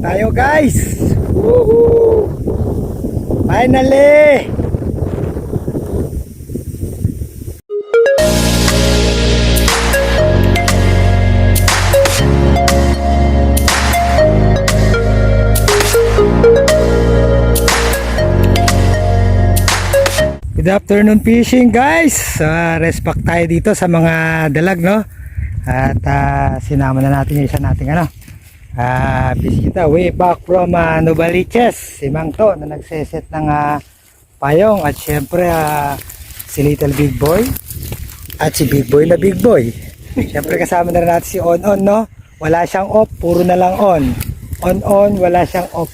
tayo guys. Woohoo! Finally! Good afternoon fishing guys. Uh, respect tayo dito sa mga dalag no. At ah, sinama na natin yung isa nating ano. Ah, bisita way back from uh, Novaliches, si Mang To na nagseset ng ah, payong at syempre ah, si Little Big Boy at si Big Boy na Big Boy. syempre kasama na rin natin si On On no. Wala siyang off, puro na lang on. On on, wala siyang off.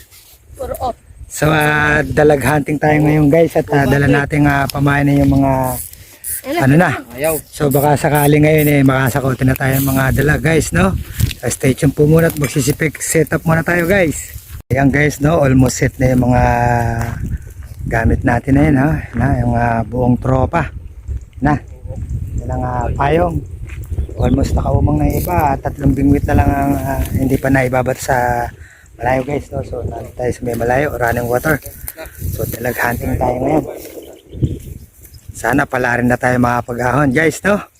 Puro off. So uh, dalag hunting tayo ngayon guys at uh, dala natin uh, pamain na yung mga ano na. So baka sakali ngayon eh makasakotin na tayo ng mga dalag guys no. Stay tuned po muna at magsisipik set up muna tayo guys. Ayan guys no, almost set na yung mga gamit natin na yun ha. Na, yung uh, buong tropa. Na. Yan ang uh, payong. Almost nakaumang na iba. Tatlong bingwit na lang ang ah, hindi pa naibabat sa malayo guys no. So nandito tayo sa may malayo, running water. So dalag hunting tayo ngayon. Sana pala rin na tayo makapag-ahon guys no.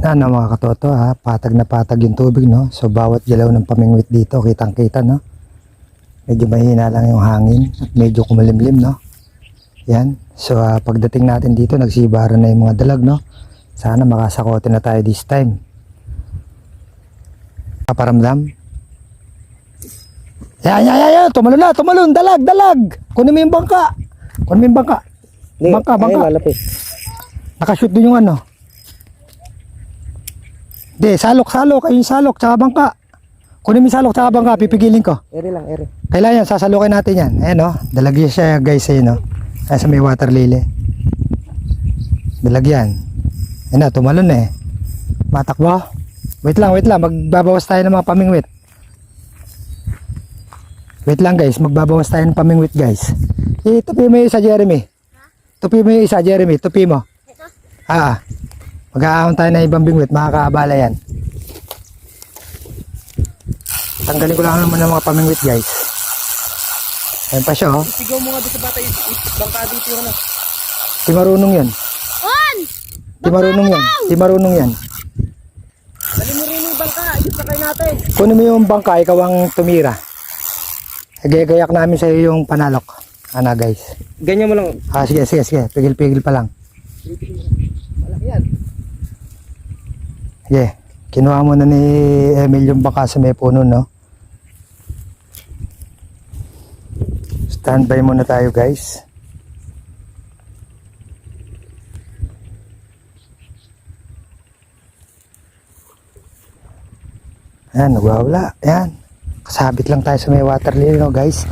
Ano na mga katoto ha, patag na patag yung tubig no. So bawat galaw ng pamingwit dito kitang kita no. Medyo mahina lang yung hangin at medyo kumalimlim no. Yan. So ah, pagdating natin dito nagsibaran na yung mga dalag no. Sana makasakotin na tayo this time. Kaparamdam. Yan, yan, yan, yan. Tumalon na, tumalon. Dalag, dalag. Kunin mo yung bangka. Kunin mo yung bangka. Bangka, bangka. Nakashoot din yung ano. Hindi, salok, salok. Ayun, salok, tsaka bangka. Kunin mo yung salok, tsaka bangka. Pipigilin ko. Ere lang, ere. Kailangan yan, sasalukin natin yan. Ayan o, dalagyan siya guys ayun o. Ayan sa may water lily. Dalagyan. Ayan na, tumalon na eh. Matakbo. Wait lang, wait lang. Magbabawas tayo ng mga pamingwit. Wait lang guys, magbabawas tayo ng pamingwit guys. Eh, tupi mo yung isa Jeremy. Tupi mo yung isa Jeremy, tupi mo. Ah, ah. Mag-aahon tayo ng ibang bingwit, makakaabala yan. Tanggalin ko lang naman ng mga pamingwit guys. Ayan pa siya oh. Sigaw mo nga doon sa bata bangka dito yung ano. Di marunong yan. On! Di marunong yan. Di marunong yan. Dali mo rin yung bangka, ayos na kayo natin. Kunin mo yung bangka, ikaw ang tumira. Gagayak namin sa iyo yung panalok. Ana guys. Ganyan mo lang. Ah, sige, sige, sige. Pigil-pigil pa lang. Yan. Sige. Kinuha mo na ni Emil yung bangka sa may puno, no? Standby muna tayo, guys. Ayan, nagwawala. Ayan. Kasabit lang tayo sa may water lily, no, guys.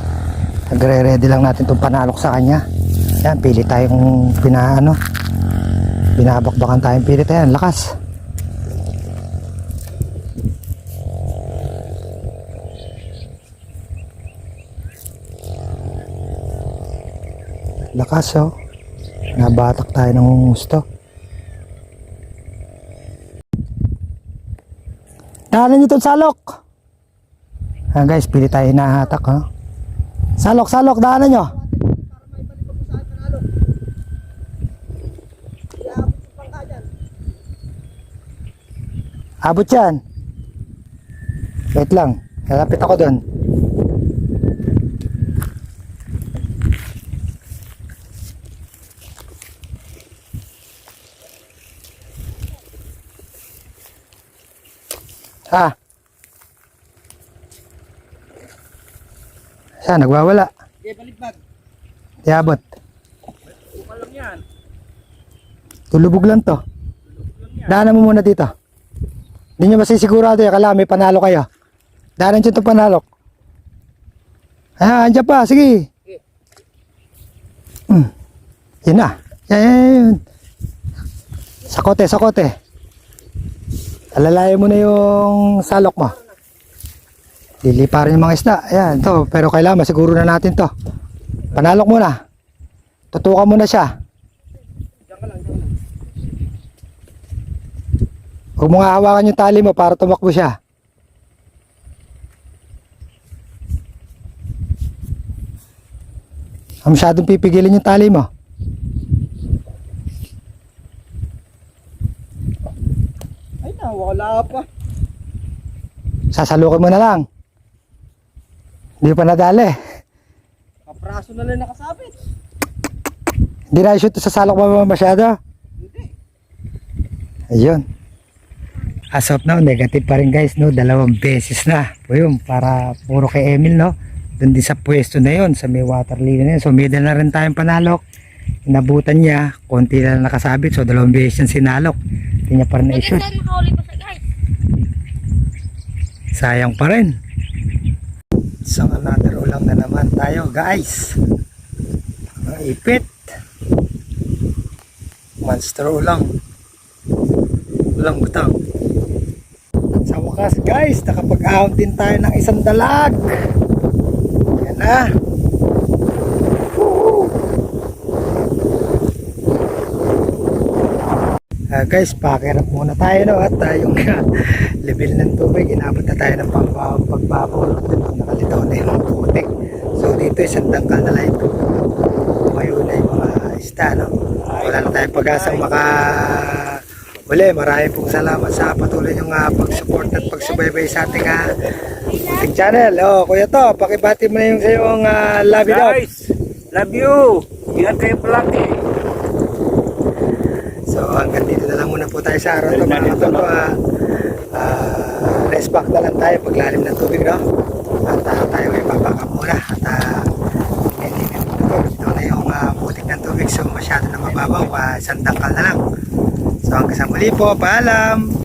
Nagre-ready lang natin itong panalok sa kanya. Ayan, pili tayong pinaano. Binabakbakan tayong pilit. Ayan, lakas. Lakas oh. Nabatak tayo ng gusto. Daanan nyo salok. Ah, guys, pili tayo hinahatak ha. Salok, salok, daanan nyo. Abot yan. Wait lang. Lalapit ako doon. Ha? Saan? Nagwawala. Okay, baliktad. Di abot. Bukal lang yan. Tulubog lang to. Daanan mo muna dito. Hindi nyo masisigurado eh. Kala may panalo kayo. Daanan nyo itong panalok. Ah, andyan pa. Sige. Hmm. Yun na. Yan, yan, yan. Sakote, sakote alalayan mo na yung salok mo. Liliparin yung mga isda. Ayan to. Pero kailangan masiguro na natin to. Panalok muna. Tutukan muna siya. Huwag mo nga hawakan yung tali mo para tumakbo siya. Masyadong pipigilin yung tali mo. Na, wala pa. Sasalukin mo na lang. Hindi pa nadali. Kapraso na lang nakasabit. Hindi na shoot sa salok mo masyado. Hindi. Ayun. As of now, negative pa rin guys, no? Dalawang beses na. O yun, para puro kay Emil, no? Doon din sa pwesto na yun, sa may water lily na yun. So, middle na rin tayong panalok. Inabutan niya, konti na lang nakasabit. So, dalawang beses yung sinalok. Hindi niya pa rin na-shoot. Sayang pa rin. So, another ulam na naman tayo, guys. Mga ipit. Monster ulam. Ulam butang. Sa wakas, guys, nakapag-out din tayo ng isang dalag. Yan na. Ah, guys, pakirap muna tayo no at uh, yung level ng tubig, inabot na tayo ng. Dito nakalitaw na yung putik. So dito isang dangkal na lang. Tumayo na yung mga isda, no? Wala na tayong pag-asang maka Uli, maraming pong salamat sa patuloy yung uh, pag-support at pagsubaybay sa ating uh, ating channel. Oh, kuya to, pakibati mo na yung sa yung uh, love up. Guys, love you. Ingat kayo palagi. So hanggang dito na lang muna po tayo sa araw to mga katolo. Uh, uh, rest back na lang tayo paglalim ng tubig no? At uh, tayo ay babakap muna at uh, hindi na ito. Ito na yung uh, putik ng tubig so masyado na mababaw. Uh, isang dangkal na lang. So hanggang sa muli po, paalam!